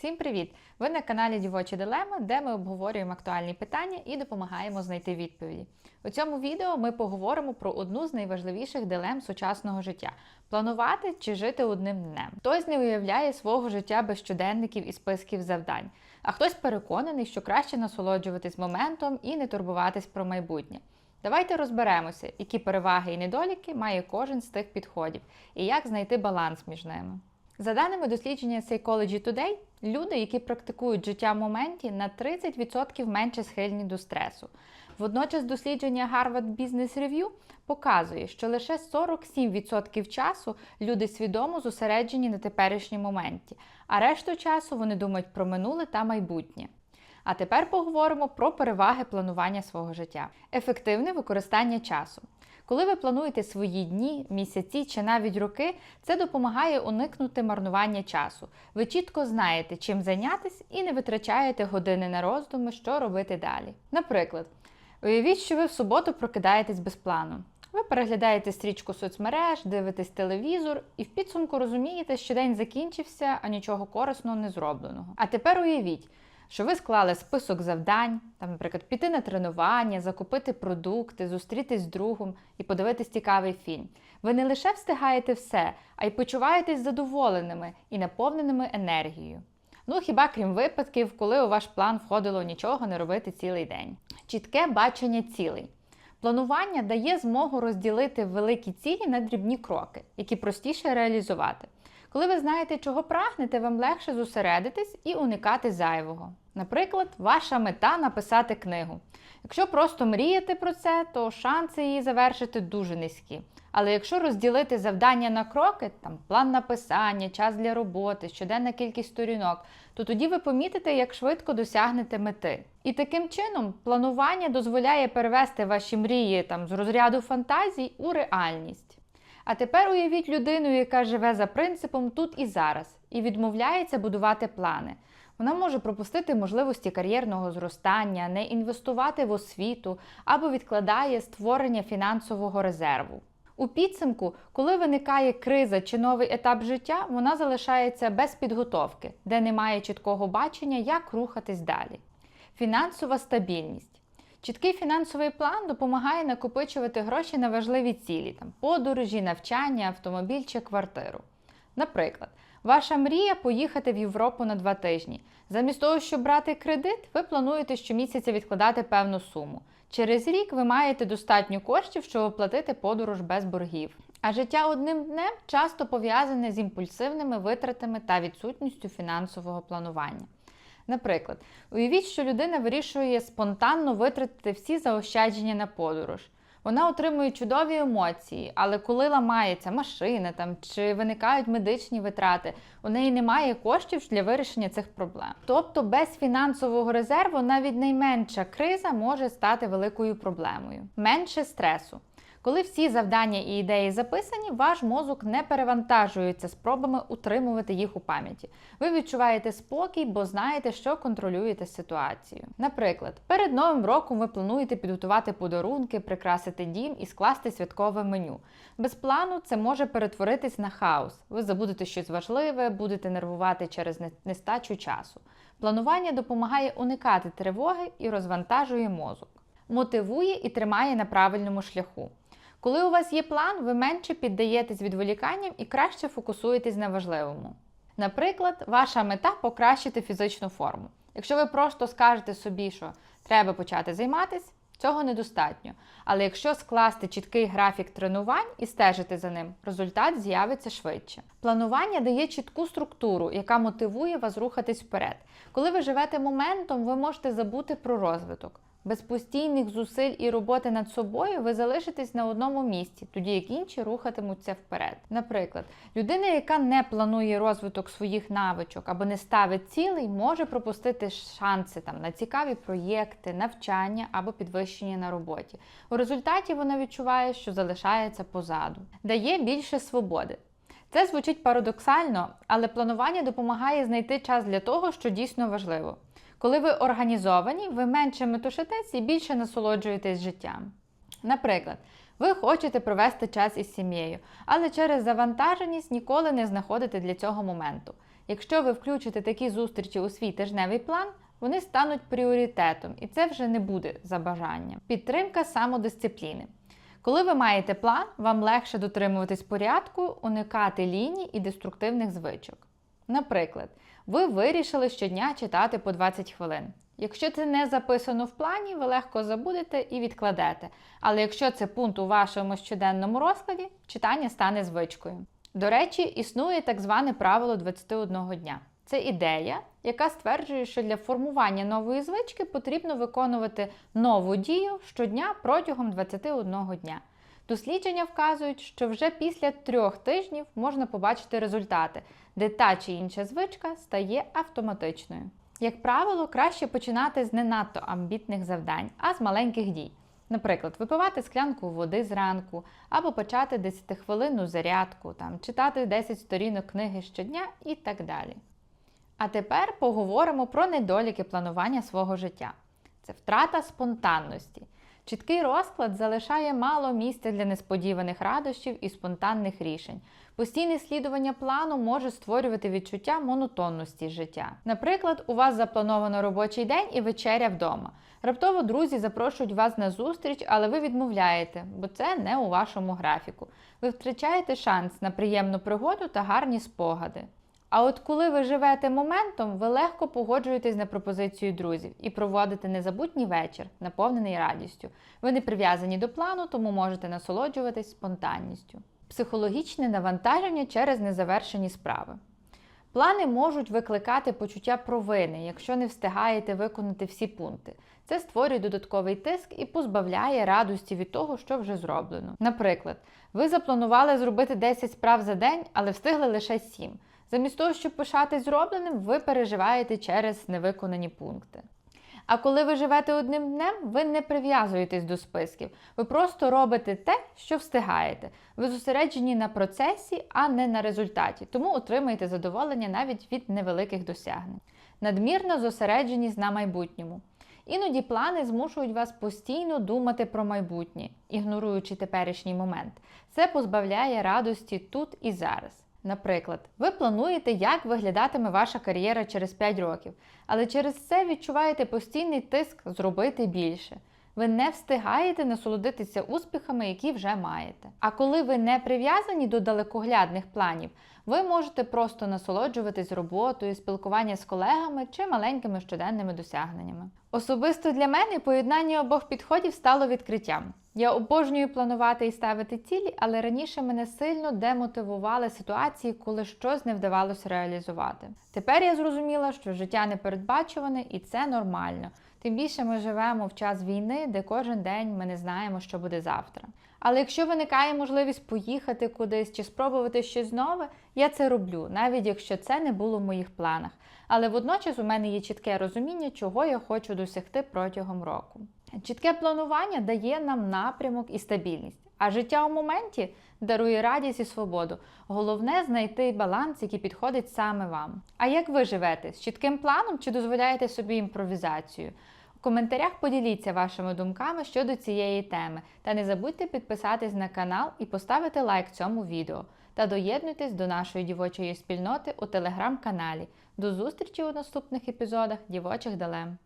Всім привіт! Ви на каналі Дівочі Дилеми, де ми обговорюємо актуальні питання і допомагаємо знайти відповіді. У цьому відео ми поговоримо про одну з найважливіших дилем сучасного життя планувати чи жити одним днем. Хтось не уявляє свого життя без щоденників і списків завдань, а хтось переконаний, що краще насолоджуватись моментом і не турбуватись про майбутнє. Давайте розберемося, які переваги і недоліки має кожен з тих підходів, і як знайти баланс між ними. За даними дослідження Psychology Today, люди, які практикують життя в моменті, на 30% менше схильні до стресу. Водночас дослідження Harvard Business Review показує, що лише 47% часу люди свідомо зосереджені на теперішньому моменті, а решту часу вони думають про минуле та майбутнє. А тепер поговоримо про переваги планування свого життя. Ефективне використання часу. Коли ви плануєте свої дні, місяці чи навіть роки, це допомагає уникнути марнування часу. Ви чітко знаєте, чим зайнятися і не витрачаєте години на роздуми, що робити далі. Наприклад, уявіть, що ви в суботу прокидаєтесь без плану. Ви переглядаєте стрічку соцмереж, дивитесь телевізор і в підсумку розумієте, що день закінчився, а нічого корисного не зробленого. А тепер уявіть, що ви склали список завдань, там, наприклад, піти на тренування, закупити продукти, зустрітись з другом і подивитись цікавий фільм. Ви не лише встигаєте все, а й почуваєтесь задоволеними і наповненими енергією. Ну, хіба крім випадків, коли у ваш план входило нічого не робити цілий день. Чітке бачення цілей. Планування дає змогу розділити великі цілі на дрібні кроки, які простіше реалізувати. Коли ви знаєте, чого прагнете, вам легше зосередитись і уникати зайвого. Наприклад, ваша мета написати книгу. Якщо просто мріяти про це, то шанси її завершити дуже низькі. Але якщо розділити завдання на кроки, там план написання, час для роботи, щоденна кількість сторінок, то тоді ви помітите, як швидко досягнете мети. І таким чином планування дозволяє перевести ваші мрії там, з розряду фантазій у реальність. А тепер уявіть людину, яка живе за принципом тут і зараз, і відмовляється будувати плани. Вона може пропустити можливості кар'єрного зростання, не інвестувати в освіту або відкладає створення фінансового резерву. У підсумку, коли виникає криза чи новий етап життя, вона залишається без підготовки, де немає чіткого бачення, як рухатись далі. Фінансова стабільність. Чіткий фінансовий план допомагає накопичувати гроші на важливі цілі, там подорожі, навчання, автомобіль чи квартиру. Наприклад, ваша мрія поїхати в Європу на два тижні. Замість того, щоб брати кредит, ви плануєте щомісяця відкладати певну суму. Через рік ви маєте достатньо коштів, щоб оплатити подорож без боргів. А життя одним днем часто пов'язане з імпульсивними витратами та відсутністю фінансового планування. Наприклад, уявіть, що людина вирішує спонтанно витратити всі заощадження на подорож. Вона отримує чудові емоції, але коли ламається машина там чи виникають медичні витрати, у неї немає коштів для вирішення цих проблем. Тобто без фінансового резерву навіть найменша криза може стати великою проблемою. Менше стресу. Коли всі завдання і ідеї записані, ваш мозок не перевантажується спробами утримувати їх у пам'яті. Ви відчуваєте спокій, бо знаєте, що контролюєте ситуацію. Наприклад, перед новим роком ви плануєте підготувати подарунки, прикрасити дім і скласти святкове меню. Без плану це може перетворитись на хаос. Ви забудете щось важливе, будете нервувати через нестачу часу. Планування допомагає уникати тривоги і розвантажує мозок. Мотивує і тримає на правильному шляху. Коли у вас є план, ви менше піддаєтесь відволіканням і краще фокусуєтесь на важливому. Наприклад, ваша мета покращити фізичну форму. Якщо ви просто скажете собі, що треба почати займатися, цього недостатньо. Але якщо скласти чіткий графік тренувань і стежити за ним, результат з'явиться швидше. Планування дає чітку структуру, яка мотивує вас рухатись вперед. Коли ви живете моментом, ви можете забути про розвиток. Без постійних зусиль і роботи над собою ви залишитесь на одному місці, тоді як інші рухатимуться вперед. Наприклад, людина, яка не планує розвиток своїх навичок або не ставить цілей, може пропустити шанси там на цікаві проєкти, навчання або підвищення на роботі. У результаті вона відчуває, що залишається позаду, дає більше свободи. Це звучить парадоксально, але планування допомагає знайти час для того, що дійсно важливо. Коли ви організовані, ви менше метушитесь і більше насолоджуєтесь життям. Наприклад, ви хочете провести час із сім'єю, але через завантаженість ніколи не знаходите для цього моменту. Якщо ви включите такі зустрічі у свій тижневий план, вони стануть пріоритетом, і це вже не буде за бажанням. Підтримка самодисципліни. Коли ви маєте план, вам легше дотримуватись порядку, уникати ліній і деструктивних звичок. Наприклад, ви вирішили щодня читати по 20 хвилин. Якщо це не записано в плані, ви легко забудете і відкладете. Але якщо це пункт у вашому щоденному розкладі, читання стане звичкою. До речі, існує так зване правило 21 дня. Це ідея, яка стверджує, що для формування нової звички потрібно виконувати нову дію щодня протягом 21 дня. Дослідження вказують, що вже після трьох тижнів можна побачити результати, де та чи інша звичка стає автоматичною. Як правило, краще починати з не надто амбітних завдань, а з маленьких дій. Наприклад, випивати склянку води зранку, або почати 10-хвилинну зарядку, там, читати 10 сторінок книги щодня і так далі. А тепер поговоримо про недоліки планування свого життя. Це втрата спонтанності. Чіткий розклад залишає мало місця для несподіваних радощів і спонтанних рішень. Постійне слідування плану може створювати відчуття монотонності життя. Наприклад, у вас заплановано робочий день і вечеря вдома. Раптово друзі запрошують вас на зустріч, але ви відмовляєте, бо це не у вашому графіку. Ви втрачаєте шанс на приємну пригоду та гарні спогади. А от коли ви живете моментом, ви легко погоджуєтесь на пропозицію друзів і проводите незабутній вечір, наповнений радістю. Ви не прив'язані до плану, тому можете насолоджуватись спонтанністю. Психологічне навантаження через незавершені справи. Плани можуть викликати почуття провини, якщо не встигаєте виконати всі пункти. Це створює додатковий тиск і позбавляє радості від того, що вже зроблено. Наприклад, ви запланували зробити 10 справ за день, але встигли лише 7. Замість того, щоб пишатись зробленим, ви переживаєте через невиконані пункти. А коли ви живете одним днем, ви не прив'язуєтесь до списків. Ви просто робите те, що встигаєте. Ви зосереджені на процесі, а не на результаті, тому отримаєте задоволення навіть від невеликих досягнень. Надмірна зосередженість на майбутньому. Іноді плани змушують вас постійно думати про майбутнє, ігноруючи теперішній момент. Це позбавляє радості тут і зараз. Наприклад, ви плануєте, як виглядатиме ваша кар'єра через 5 років, але через це відчуваєте постійний тиск зробити більше. Ви не встигаєте насолодитися успіхами, які вже маєте. А коли ви не прив'язані до далекоглядних планів, ви можете просто насолоджуватись роботою, спілкування з колегами чи маленькими щоденними досягненнями. Особисто для мене поєднання обох підходів стало відкриттям. Я обожнюю планувати і ставити цілі, але раніше мене сильно демотивували ситуації, коли щось не вдавалося реалізувати. Тепер я зрозуміла, що життя непередбачуване і це нормально. Тим більше ми живемо в час війни, де кожен день ми не знаємо, що буде завтра. Але якщо виникає можливість поїхати кудись чи спробувати щось нове, я це роблю, навіть якщо це не було в моїх планах. Але водночас у мене є чітке розуміння, чого я хочу досягти протягом року. Чітке планування дає нам напрямок і стабільність, а життя у моменті дарує радість і свободу. Головне знайти баланс, який підходить саме вам. А як ви живете? З чітким планом чи дозволяєте собі імпровізацію? У коментарях поділіться вашими думками щодо цієї теми. Та не забудьте підписатись на канал і поставити лайк цьому відео. Та доєднуйтесь до нашої дівочої спільноти у телеграм-каналі. До зустрічі у наступних епізодах Дівочих Далем.